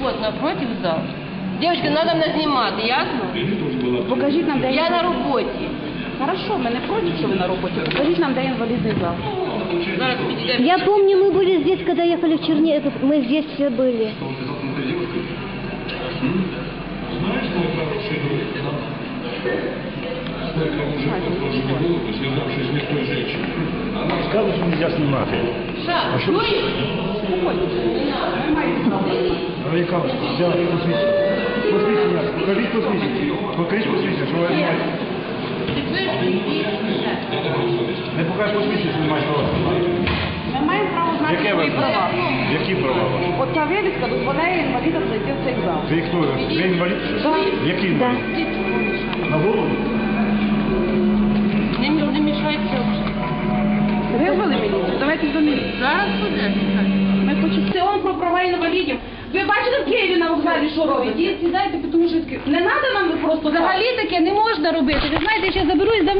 Вот, напротив зал. Девочки, надо мене снимать, ясно? Покажіть нам, да Я на работе. Хорошо, мене просять, що ви на работе. Покажіть нам, де інвалідний зал. Я помню, мы были здесь, когда ехали в Черни... Мы здесь все были. Знаешь, мой хороший друг, Знаешь, кому хороший тоже Сказали, що нельзя знімати. Ша, чуєш? А яка взяла посвідчення? Посвідчення, покажіть посвідчення. Покажіть посвідчення, що ви маєте. Не покажеш посвідчення, що не маєш права знімати. Ми маємо право знати Яке свої права. Які права ваші? От ця вивіска дозволяє інвалідам зайти в цей зал. Ви хто? Ви інвалід? Так. Який Да. інвалід? На голову? Визвали мені? Давайте до. Зараз буде. Ми хочемо. Це он про права інвалідів. Ви бачите в Києві на вокзалі, що робить? Дід, сідайте, тому що таке. Не треба нам просто Взагалі таке не можна робити. Ви знаєте, я ще заберу і здам